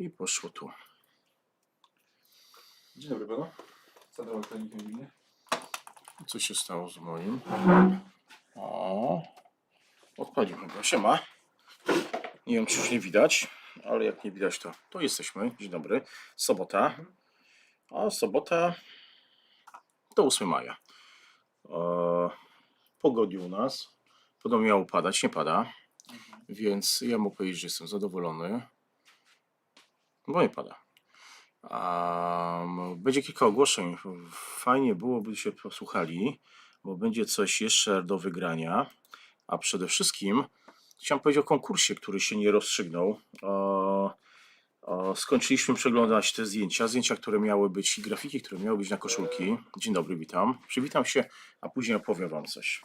I poszło tu. Dzień dobry panu. Sadał elektronikiem gminy. Co się stało z moim? O, odpalił chyba. Siema. Nie wiem, czy już nie widać, ale jak nie widać, to, to jesteśmy. Dzień dobry. Sobota. A sobota to 8 maja. E, pogodził nas. Podobno miało padać, nie pada. Więc ja mogę powiedzieć, że jestem zadowolony. Bo nie pada. Um, będzie kilka ogłoszeń. Fajnie byłoby się posłuchali, bo będzie coś jeszcze do wygrania. A przede wszystkim chciałem powiedzieć o konkursie, który się nie rozstrzygnął. O, o, skończyliśmy przeglądać te zdjęcia, zdjęcia, które miały być i grafiki, które miały być na koszulki. Dzień dobry, witam. Przywitam się, a później opowiem Wam coś.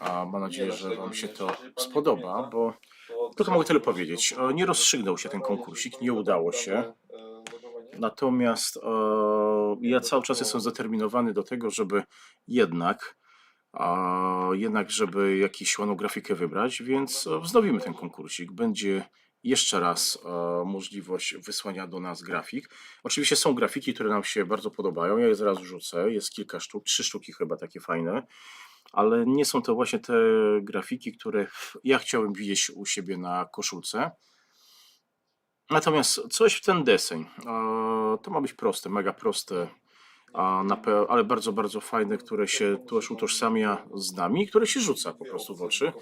A mam nadzieję, że Wam się to spodoba, bo tylko mogę tyle powiedzieć. O, Nie rozstrzygnął się ten konkursik, nie udało się. Natomiast e, ja cały czas jestem zdeterminowany do tego, żeby jednak, jednak żeby jakąś ładną grafikę wybrać, więc e, wznowimy ten konkursik. Będzie jeszcze raz e, możliwość wysłania do nas grafik. Oczywiście są grafiki, które nam się bardzo podobają. Ja je zaraz rzucę. Jest kilka sztuk, trzy sztuki chyba takie fajne. Ale nie są to właśnie te grafiki, które ja chciałbym widzieć u siebie na koszulce. Natomiast coś w ten deseń. To ma być proste, mega proste, ale bardzo, bardzo fajne, które się też utożsamia z nami, które się rzuca po prostu w oczy.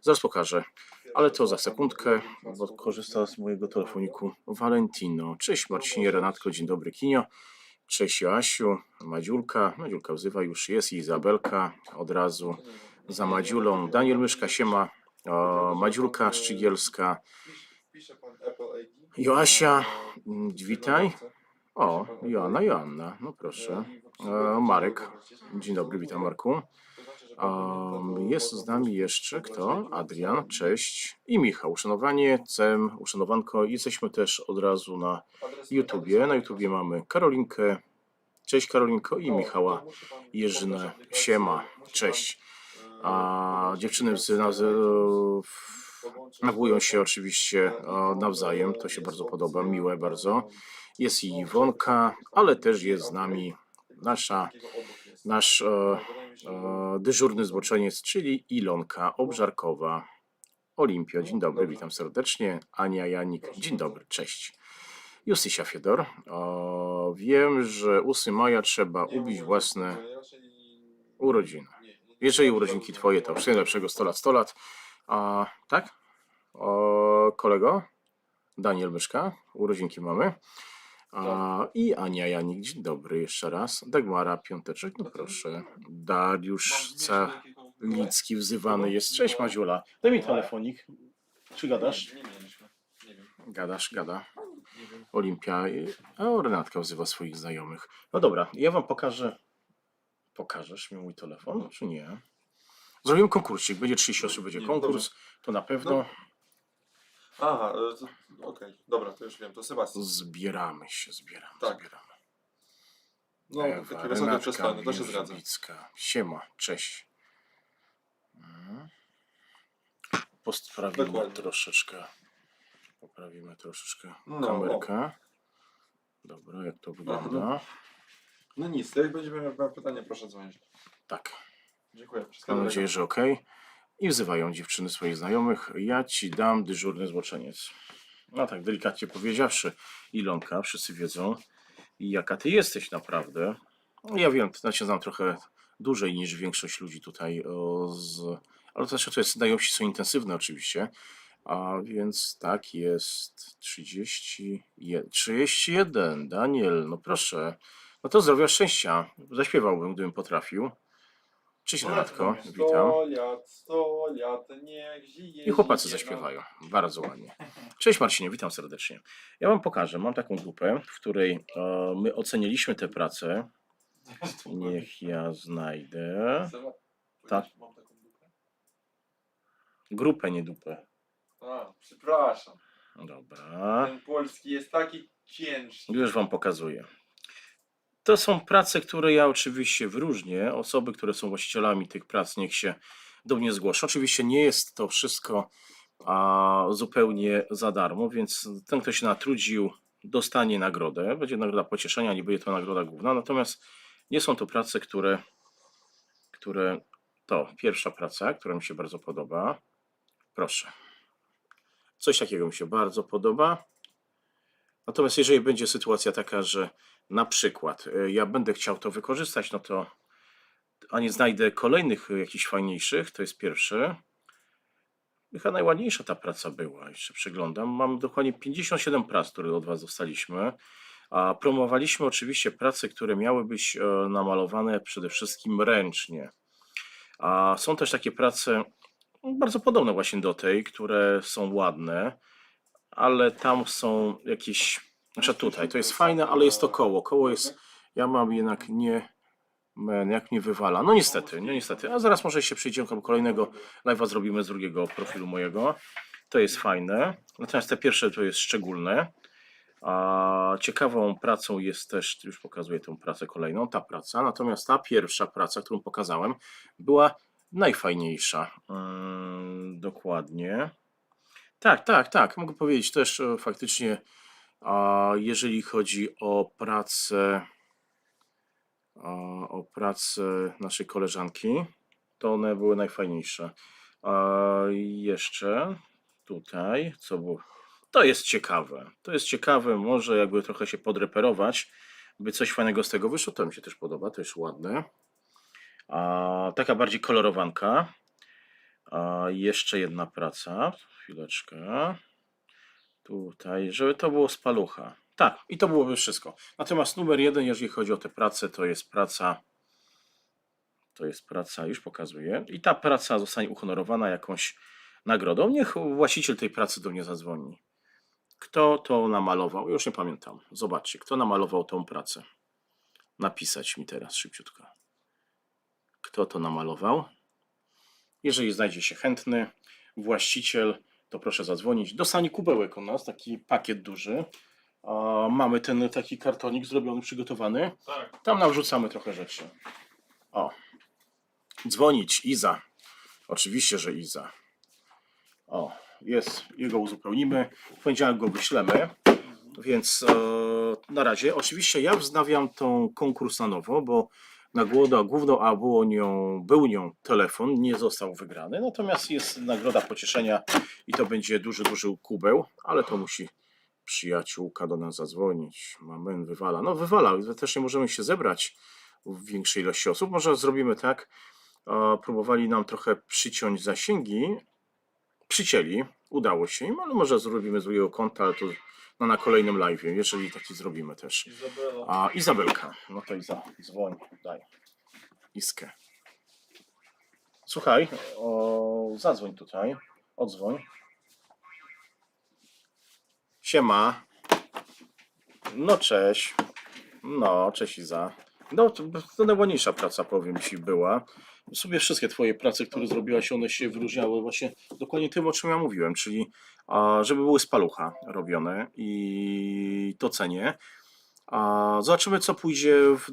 Zaraz pokażę, ale to za sekundkę, bo korzysta z mojego telefoniku Valentino. Cześć Marcinie, Renatko, dzień dobry Kinio. Cześć Joasiu, Madziulka, Madziulka wzywa już jest, Izabelka od razu za Madziulą. Daniel Myszka, siema, e, Madziulka Szczygielska. Joasia, mm, witaj. O, Joanna, Joanna, no proszę. Marek, dzień dobry, witam Marku. Um, jest z nami jeszcze kto? Adrian, cześć. I Michał, uszanowanie, Cem, uszanowanko. Jesteśmy też od razu na YouTubie. Na YouTubie mamy Karolinkę, cześć Karolinko i Michała Jerzynę, siema, cześć. A dziewczyny z, naz- nawołują się oczywiście nawzajem, to się bardzo podoba, miłe bardzo. Jest i Iwonka, ale też jest z nami nasza, nasz e, dyżurny zboczeniec, czyli Ilonka Obżarkowa. Olimpio, dzień dobry, witam serdecznie. Ania Janik, dzień dobry, cześć. Justysia Fiedor, o, wiem, że 8 maja trzeba ubić własne urodziny. Jeżeli urodzinki twoje, to wszystkiego lepszego 100 lat, 100 lat. A, tak? O, kolego? Daniel Myszka, urodzinki mamy. A, I Ania Janik, dzień dobry jeszcze raz. Dagmara Piąteczek, no proszę. Dariusz Calicki wzywany jest. Cześć Maziula, daj mi telefonik. Czy gadasz? Nie mieliśmy. Nie wiem. Gadasz, gada. Olimpia, a Renatka wzywa swoich znajomych. No dobra, ja wam pokażę. Pokażesz mi mój telefon, czy nie? Zrobimy konkursik, będzie 30 osób, będzie konkurs, to na pewno No. Aha, e, to- okej, dobra, to już wiem, to Sebastian. zbieramy się, zbieramy, Tak. zbieramy. No, Ewa, takie wysokie Renatka to się zgadza. Wierzbicka. Siema, cześć. Mhm. Postprawimy Dokładnie. troszeczkę. Poprawimy troszeczkę No, kamerkę. Dobra, jak to wygląda? No nic, to jak będziemy miał pytanie, proszę dzwonić. Tak. Dziękuję. Wszystkiego Mam dobrego. nadzieję, że ok. I wzywają dziewczyny swoich znajomych. Ja ci dam dyżurny złoczeniec. No tak, delikatnie powiedziawszy, Ilonka, wszyscy wiedzą, jaka ty jesteś naprawdę. Ja wiem, znaczy znam trochę dłużej niż większość ludzi tutaj, o, z, ale to znaczy to jest, znajomości są intensywne oczywiście. A więc tak jest 30, 31. Daniel, no proszę. No to zdrowia, szczęścia. Zaśpiewałbym, gdybym potrafił. Cześć Renatko, witam. Sto lat, sto lat, niech żyje. I chłopacy żyje zaśpiewają. Bardzo ładnie. Cześć Marcinie, witam serdecznie. Ja Wam pokażę. Mam taką grupę, w której e, my oceniliśmy tę pracę. Niech ja znajdę. Seba, Tak. Mam taką dupę? Grupę, nie dupę. A, przepraszam. Dobra. Ten polski jest taki ciężki. Już Wam pokazuję. To są prace, które ja oczywiście wyróżnię. Osoby, które są właścicielami tych prac, niech się do mnie zgłoszą. Oczywiście nie jest to wszystko a zupełnie za darmo, więc ten, kto się natrudził, dostanie nagrodę. Będzie nagroda pocieszenia, nie będzie to nagroda główna. Natomiast nie są to prace, które, które to pierwsza praca, która mi się bardzo podoba. Proszę. Coś takiego mi się bardzo podoba. Natomiast jeżeli będzie sytuacja taka, że na przykład y, ja będę chciał to wykorzystać, no to a nie znajdę kolejnych jakichś fajniejszych, to jest pierwszy. Chyba najładniejsza ta praca była, jeszcze przeglądam. Mam dokładnie 57 prac, które od Was dostaliśmy. A promowaliśmy oczywiście prace, które miały być e, namalowane przede wszystkim ręcznie. A są też takie prace no, bardzo podobne właśnie do tej, które są ładne, ale tam są jakieś. Znaczy tutaj, to jest fajne, ale jest to koło. Koło jest. Ja mam jednak nie. Men, jak mnie wywala. No niestety, no niestety. A zaraz może się przyjdziemy kolejnego live'a zrobimy z drugiego profilu mojego. To jest fajne. Natomiast te pierwsze to jest szczególne. A ciekawą pracą jest też, już pokazuję tą pracę kolejną, ta praca. Natomiast ta pierwsza praca, którą pokazałem, była najfajniejsza. Ym, dokładnie. Tak, tak, tak. Mogę powiedzieć też e, faktycznie, a jeżeli chodzi o pracę, a, o pracę naszej koleżanki, to one były najfajniejsze. A jeszcze tutaj, co było? To jest ciekawe. To jest ciekawe, może jakby trochę się podreperować, by coś fajnego z tego wyszło. To mi się też podoba, to jest ładne. A, taka bardziej kolorowanka. A, jeszcze jedna praca. Chwileczkę. Tutaj, żeby to było z palucha. Tak, i to byłoby wszystko. Natomiast numer jeden, jeżeli chodzi o tę pracę, to jest praca. To jest praca, już pokazuję. I ta praca zostanie uhonorowana jakąś nagrodą. Niech właściciel tej pracy do mnie zadzwoni. Kto to namalował? Już nie pamiętam. Zobaczcie, kto namalował tą pracę. Napisać mi teraz szybciutko. Kto to namalował? Jeżeli znajdzie się chętny właściciel, to proszę zadzwonić. Dostanie kubełek u nas, taki pakiet duży. A mamy ten taki kartonik zrobiony, przygotowany. Tak. Tam nawrzucamy trochę rzeczy. O. Dzwonić. Iza. Oczywiście, że Iza. O, jest. Jego uzupełnimy. W poniedziałek go wyślemy. Więc e, na razie. Oczywiście ja wznawiam tą konkurs na nowo, bo nagroda główną, a było nią, był nią telefon, nie został wygrany. Natomiast jest nagroda pocieszenia i to będzie duży, duży kubeł, ale to musi przyjaciółka do nas zadzwonić. Mamen wywala. No wywala, też nie możemy się zebrać w większej ilości osób. Może zrobimy tak, próbowali nam trochę przyciąć zasięgi, przycięli, udało się im, ale może zrobimy z drugiego konta, ale to no, na kolejnym live, jeżeli taki zrobimy też. Izabela. A Izabelka, no to Iza, dzwoń, daj. Iskę. Słuchaj, o, zadzwoń tutaj, odzwoń. Siema. No cześć. No, cześć Iza. No, to, najładniejsza praca, powiem Ci, była. W sumie wszystkie Twoje prace, które zrobiłaś, one się wyróżniały właśnie dokładnie tym, o czym ja mówiłem, czyli a, żeby były z palucha robione i to cenię. A, zobaczymy, co pójdzie w...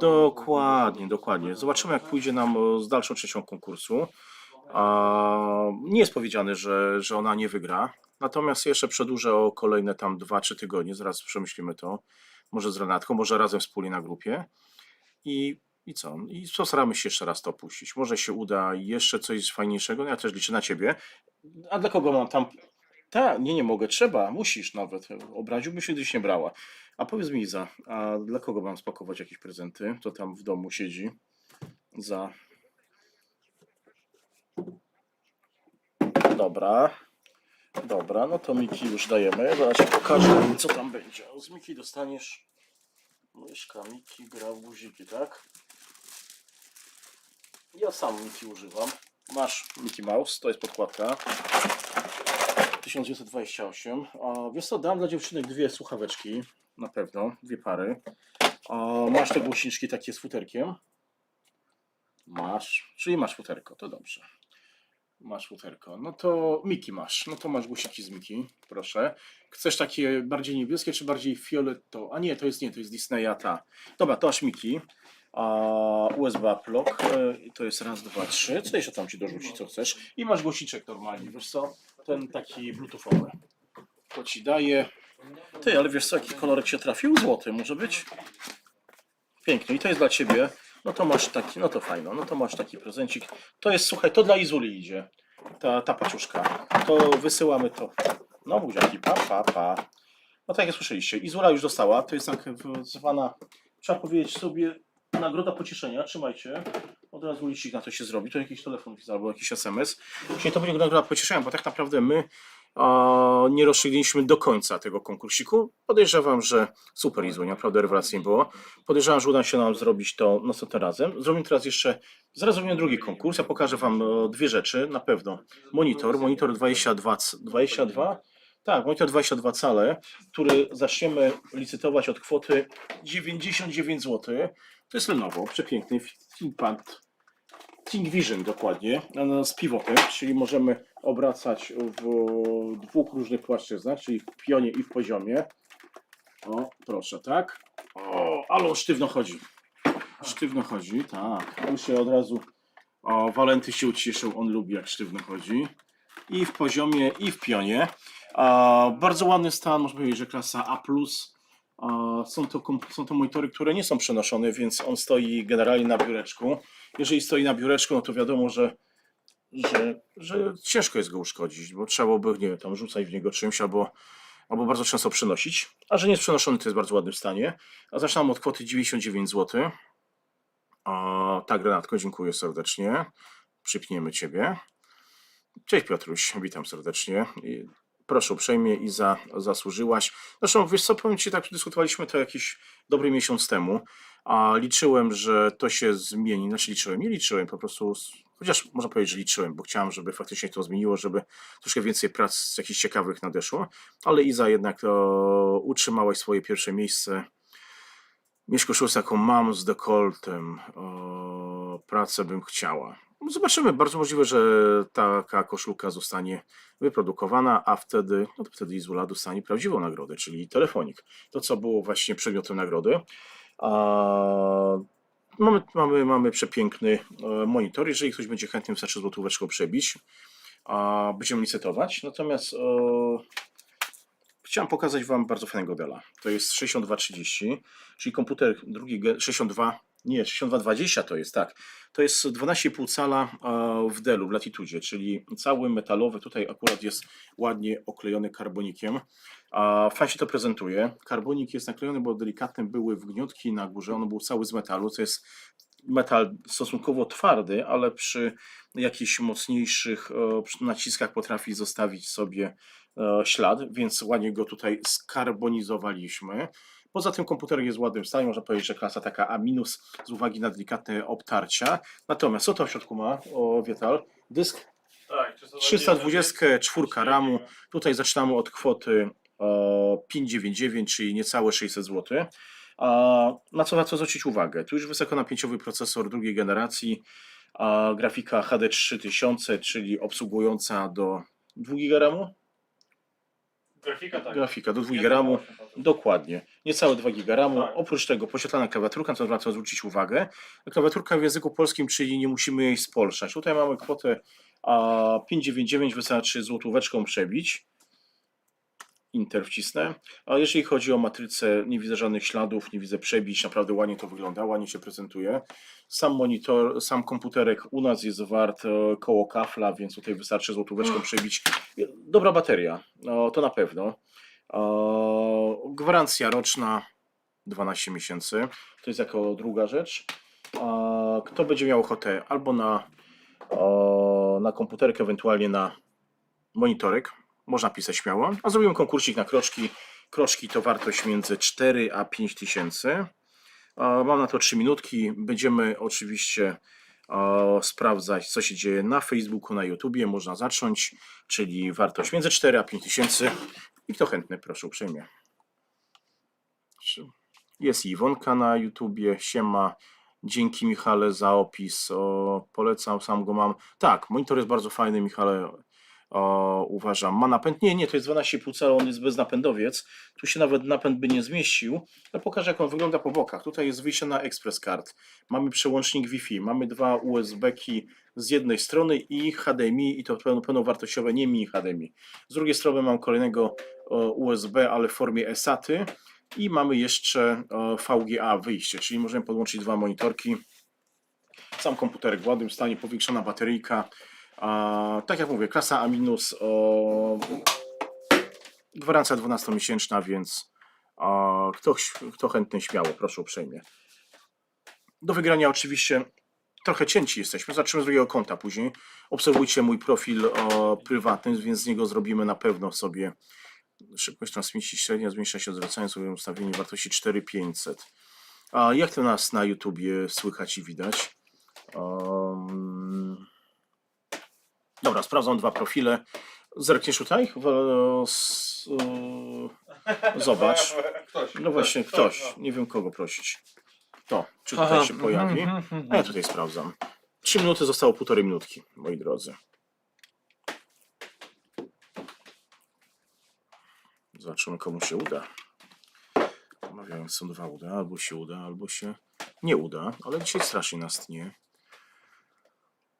Dokładnie, dokładnie. Zobaczymy, jak pójdzie nam e, z dalszą częścią konkursu. A, nie jest powiedziane, że, że ona nie wygra. Natomiast jeszcze przedłużę o kolejne tam 2-3 tygodnie. Zaraz przemyślimy to. Może z Renatką, może razem wspólnie na grupie. I, i co? I postaramy się jeszcze raz to puścić. Może się uda jeszcze coś fajniejszego. Ja też liczę na ciebie. A dla kogo mam tam. Tak, nie, nie mogę, trzeba, musisz nawet. Obraziłbym się, gdybyś nie brała. A powiedz mi, Iza, a dla kogo mam spakować jakieś prezenty? To tam w domu siedzi za. Dobra. Dobra, no to Miki już dajemy. Zaraz ci pokażę, co tam będzie. Z Miki dostaniesz myszka. Miki gra w guziki, tak? Ja sam Miki używam. Masz Mickey Mouse, to jest podkładka. 1928. A wiesz co, dam dla dziewczynek dwie słuchaweczki. Na pewno, dwie pary. Masz te głośniczki takie z futerkiem? Masz, czyli masz futerko, to dobrze. Masz futerko. No to Miki masz. No to masz guziki z Miki, proszę. Chcesz takie bardziej niebieskie, czy bardziej fioletowe? A nie, to jest nie, to jest Disneya ta. Dobra, to aż Miki. A USB plug, e, i to jest raz, dwa, trzy. Co jeszcze tam ci dorzuci, co chcesz? I masz głosiczek normalnie, wiesz co? Ten taki bluetoothowy. To ci daje. Ty, ale wiesz co, jaki kolorek się trafił? Złoty może być? Pięknie. I to jest dla ciebie. No to masz taki, no to fajno, no to masz taki prezencik. To jest, słuchaj, to dla Izuli idzie. Ta, ta. To wysyłamy to. No buziaki, pa, pa, pa. No tak jak słyszeliście, Izula już dostała. To jest tak zwana, trzeba powiedzieć sobie, nagroda pocieszenia. Trzymajcie. Od razu licznik na to się zrobi. To jakiś telefon albo jakiś SMS. Czyli to będzie nagroda pocieszenia, bo tak naprawdę my a, nie rozstrzygnęliśmy do końca tego konkursiku. Podejrzewam, że super Izu, naprawdę rewelacyjnie było. Podejrzewam, że uda się nam zrobić to następnym razem. Zrobimy teraz jeszcze, zaraz zrobimy drugi konkurs. Ja pokażę Wam e, dwie rzeczy, na pewno. Monitor, monitor 22, c- 22? Tak, monitor 22 cale, który zaczniemy licytować od kwoty 99 zł. To jest Lenovo, przepiękny ThinkPad, ThinkVision dokładnie, z pivotem, czyli możemy obracać w dwóch różnych płaszczyznach, czyli w pionie i w poziomie. O, proszę, tak? O, ale on sztywno chodzi. Sztywno chodzi, tak. On się od razu. O, Walenty się ucieszył, on lubi jak sztywno chodzi. I w poziomie, i w pionie. Bardzo ładny stan, można powiedzieć, że klasa A. Są, to, są to monitory, które nie są przenoszone, więc on stoi generalnie na biureczku. Jeżeli stoi na biureczku, no to wiadomo, że, że, że ciężko jest go uszkodzić, bo trzeba by, nie wiem, tam rzucać w niego czymś albo albo bardzo często przenosić, a że nie jest przenoszony, to jest w bardzo ładnym stanie. A zaczynamy od kwoty 99 zł. A, tak, Renatko, dziękuję serdecznie. Przypniemy Ciebie. Cześć Piotruś, witam serdecznie. Proszę uprzejmie i za, zasłużyłaś. Zresztą, wiesz co, powiem Ci, tak dyskutowaliśmy to jakiś dobry miesiąc temu, a liczyłem, że to się zmieni. Znaczy liczyłem, nie liczyłem, po prostu, chociaż można powiedzieć, że liczyłem, bo chciałem, żeby faktycznie to zmieniło, żeby troszkę więcej prac jakichś ciekawych nadeszło ale Iza jednak o, utrzymałeś swoje pierwsze miejsce. Mieszko Szus, jaką mam z dekoltem, o, pracę bym chciała. Zobaczymy, bardzo możliwe, że taka koszulka zostanie wyprodukowana, a wtedy, no to wtedy Izula dostanie prawdziwą nagrodę, czyli telefonik. To, co było właśnie przedmiotem nagrody. A, mamy, mamy, mamy przepiękny e, monitor. Jeżeli ktoś będzie chętny, wystarczy złotóweczką przebić. A, będziemy licytować. Natomiast o, Chciałem pokazać Wam bardzo fajnego Dela. To jest 6230, czyli komputer drugi ge- 62, nie, 6220 to jest, tak. To jest 12,5 cala e, w Delu, w Latitudzie, czyli cały metalowy, tutaj akurat jest ładnie oklejony karbonikiem. A fajnie się to prezentuje. Karbonik jest naklejony, bo delikatne były wgniotki na górze, on był cały z metalu, to jest metal stosunkowo twardy, ale przy jakichś mocniejszych e, naciskach potrafi zostawić sobie e, ślad, więc ładnie go tutaj skarbonizowaliśmy. Poza tym komputer jest w ładnym stanie, można powiedzieć, że klasa taka A- z uwagi na delikatne obtarcia. Natomiast co to w środku ma? O, Wietal. Dysk Tak, 324 ramu. Tutaj zaczynamy od kwoty e, 599, czyli niecałe 600 zł. Na co warto zwrócić uwagę? Tu już wysokonapięciowy procesor drugiej generacji, grafika HD 3000, czyli obsługująca do 2 GB ramu. Grafika tak. Grafika do 2 GB. Dokładnie. Niecałe 2 GB ramu. Tak. Oprócz tego posiadana klawiaturka, na co warto zwrócić uwagę. Klawiaturka w języku polskim, czyli nie musimy jej spolszać. Tutaj mamy kwotę a 599, wystarczy złotóweczką przebić. Inter wcisnę. A jeżeli chodzi o matrycę, nie widzę żadnych śladów, nie widzę przebić, naprawdę ładnie to wygląda, ładnie się prezentuje. Sam monitor, sam komputerek u nas jest wart e, koło kafla, więc tutaj wystarczy złotóweczką przebić. Dobra bateria, no, to na pewno. E, Gwarancja roczna 12 miesięcy. To jest jako druga rzecz. Kto będzie miał ochotę albo na, e, na komputerkę, ewentualnie na monitorek, można pisać śmiało. A zrobimy konkursik na kroczki. Kroczki to wartość między 4 a 5 tysięcy. Mam na to 3 minutki. Będziemy oczywiście sprawdzać, co się dzieje na Facebooku, na YouTubie. Można zacząć, czyli wartość między 4 a 5 tysięcy. I kto chętny, proszę uprzejmie. Jest Iwonka na YouTubie. Siema. Dzięki Michale za opis. O, polecam, sam go mam. Tak, monitor jest bardzo fajny, Michale. O, uważam. Ma napęd? Nie, nie, to jest 12,5 cala, on jest beznapędowiec. Tu się nawet napęd by nie zmieścił. Ale pokażę, jak on wygląda po bokach. Tutaj jest wyjście na Express Card. Mamy przełącznik Wi-Fi, mamy dwa USB-ki z jednej strony i HDMI, i to pełno, pełnowartościowe, nie mini HDMI. Z drugiej strony mam kolejnego USB, ale w formie SATY. I mamy jeszcze VGA wyjście, czyli możemy podłączyć dwa monitorki. Sam komputerek w ładnym stanie, powiększona bateryjka. A, tak jak mówię, klasa A-, o, gwarancja 12-miesięczna, więc a, ktoś, kto chętny, śmiało, proszę uprzejmie. Do wygrania oczywiście trochę cięci jesteśmy, zaczniemy z drugiego konta później. Obserwujcie mój profil prywatny, więc z niego zrobimy na pewno sobie szybkość transmisji średnia zmniejsza się zwracając sobie ustawienie wartości 4500. A jak to nas na YouTubie słychać i widać? Um, dobra, sprawdzam dwa profile. Zerkniesz tutaj? W- s- e, Zobacz. Ktoś. No właśnie, ktoś. Nie wiem kogo prosić. To, czy tutaj się pojawi? A ja tutaj sprawdzam. Trzy minuty zostało półtorej minutki, moi drodzy. Zobaczymy, komu się uda. Omawiając są dwa uda, albo się uda, albo się nie uda, ale dzisiaj strasznie nas tnie.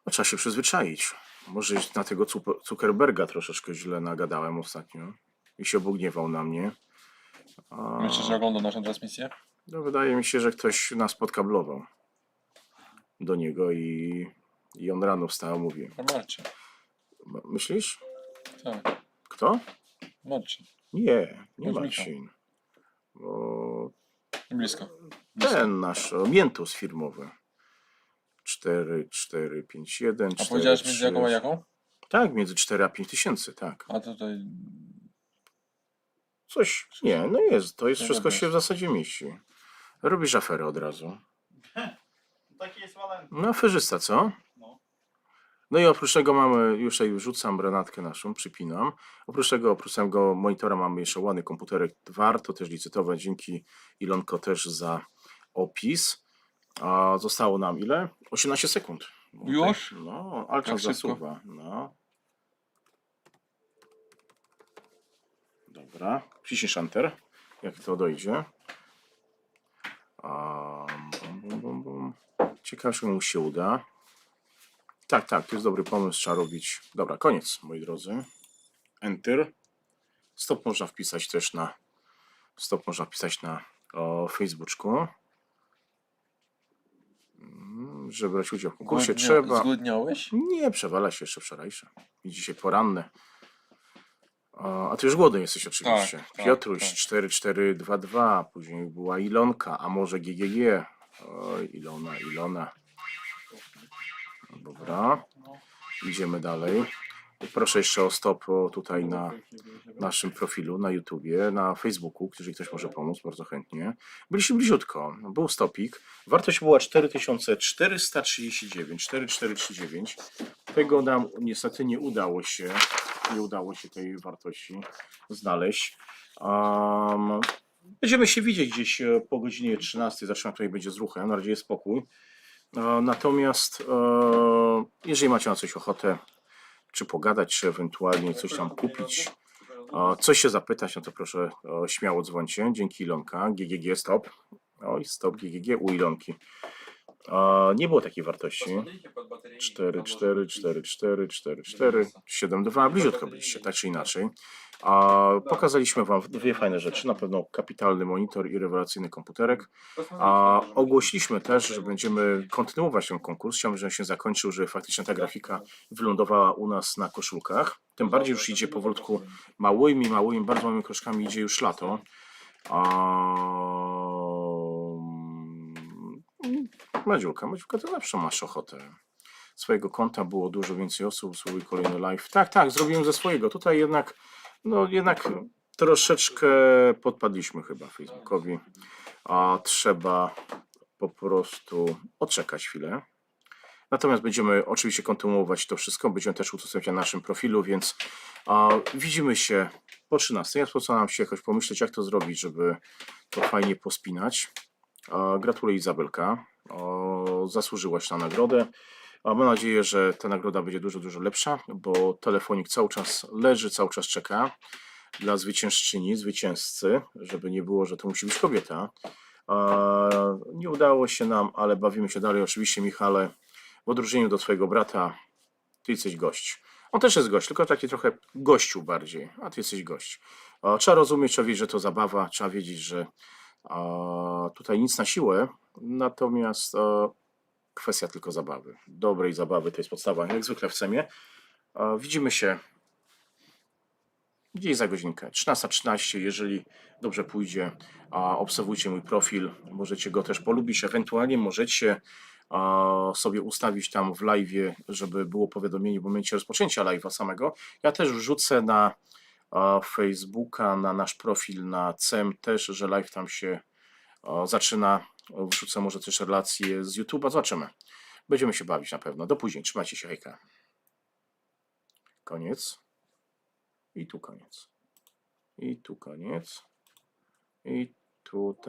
No, trzeba się przyzwyczaić. Może na tego Zuckerberga troszeczkę źle nagadałem ostatnio i się obogniewał na mnie. A, Myślisz, że ogląda naszą transmisję? no, wydaje mi się, że ktoś nas podkablował do niego i, i on rano wstał, mówi. No Marcin. Myślisz? Tak, Kto? Marcin. Nie, nie Marcin. Bo Blisko. Blisko. ten nasz Miętus firmowy. 4, 4, 5, 1, A 4, powiedziałeś między 3. jaką a jaką? Tak, między 4 a 5 tysięcy, tak. A tutaj... Coś, nie, no jest, to jest Nie wszystko wiem, się w zasadzie mieści. Robisz aferę od razu. Taki jest walentyn. No, aferzysta, co? No. No i oprócz tego mamy, już tutaj wrzucam granatkę naszą, przypinam. Oprócz tego, oprócz tego monitora mamy jeszcze ładny komputerek. Warto też licytować, dzięki Ilonko też za opis. A zostało nam ile? 18 sekund. Już? tak, No, ale Tak czas szybko? zasuwa. No. Dobra, wciśnij Enter, jak to dojdzie. A, bum, bum, bum, bum. Ciekawe, czy mu się uda. Tak, tak, to jest dobry pomysł, trzeba robić. Dobra, koniec, moi drodzy. Enter. Stop można wpisać też na. Stop można wpisać na o, Facebooku. Żeby brać udział w konkursie, Zgłodnia- trzeba. Zgłodniałeś? Nie, przewala się jeszcze wczorajsze. I dzisiaj poranne. A, a ty już głodny jesteś oczywiście. Tak, tak, Piotruś tak. 4422, później była Ilonka, a może GGG. Oj, Ilona, Ilona. Dobra. Idziemy dalej. Proszę jeszcze o stop tutaj na naszym profilu na YouTubie, na Facebooku, jeżeli ktoś może pomóc, bardzo chętnie. Byliśmy bliziutko, był stopik. Wartość była 4439, 4439. Tego nam niestety nie udało się, nie udało się tej wartości znaleźć. Um, będziemy się widzieć gdzieś e, po godzinie 13, zaczynam tutaj będzie z ruchem, na razie jest spokój. E, Natomiast e, jeżeli macie na coś ochotę, czy pogadać, czy ewentualnie coś tam kupić, coś się zapytać, no to proszę śmiało dzwońcie. Dzięki Ilonka. GGG stop. Oj, stop GGG u Ilonki. Nie było takiej wartości. 4, 4, 4, 4, 4, 4, 7, 2. Bliziutko byliście, tak czy inaczej. A pokazaliśmy Wam dwie fajne rzeczy. Na pewno kapitalny monitor i rewelacyjny komputerek. A ogłosiliśmy też, że będziemy kontynuować ten konkurs. Chciałbym, żeby się zakończył, że faktycznie ta grafika wylądowała u nas na koszulkach. Tym bardziej już idzie powolutku małymi, małymi, bardzo małymi kroczkami idzie już lato. Um, Madziulka, Madziulka, to zawsze masz ochotę. Swojego konta było dużo więcej osób, swój kolejny live. Tak, tak, zrobiłem ze swojego. Tutaj jednak, no jednak troszeczkę podpadliśmy chyba Facebookowi. A trzeba po prostu odczekać chwilę. Natomiast będziemy oczywiście kontynuować to wszystko. Będziemy też udostępniać na naszym profilu, więc a, widzimy się po 13. Ja postaram się jakoś pomyśleć, jak to zrobić, żeby to fajnie pospinać. A, gratuluję Izabelka. O, zasłużyłaś na nagrodę. Mam nadzieję, że ta nagroda będzie dużo, dużo lepsza, bo telefonik cały czas leży, cały czas czeka dla zwyciężczyni, zwycięzcy, żeby nie było, że to musi być kobieta. Nie udało się nam, ale bawimy się dalej. Oczywiście, Michale, w odróżnieniu do twojego brata, ty jesteś gość. On też jest gość, tylko taki trochę gościu bardziej, a ty jesteś gość. Trzeba rozumieć, trzeba wiedzieć, że to zabawa, trzeba wiedzieć, że tutaj nic na siłę, natomiast kwestia tylko zabawy. Dobrej zabawy to jest podstawa, jak zwykle w CEMie. A, Widzimy się gdzieś za godzinkę. 13.13, jeżeli dobrze pójdzie, obserwujcie mój profil, możecie go też polubić, ewentualnie możecie sobie ustawić tam w live, żeby było powiadomienie w momencie rozpoczęcia live'a samego. Ja też wrzucę na Facebooka, na nasz profil na CEM też, że live tam się zaczyna. Wrzucę może też relacje z YouTube'a, zobaczymy. Będziemy się bawić na pewno. Do później, trzymajcie się, hejka. Koniec. I tu koniec. I tu koniec. I tutaj.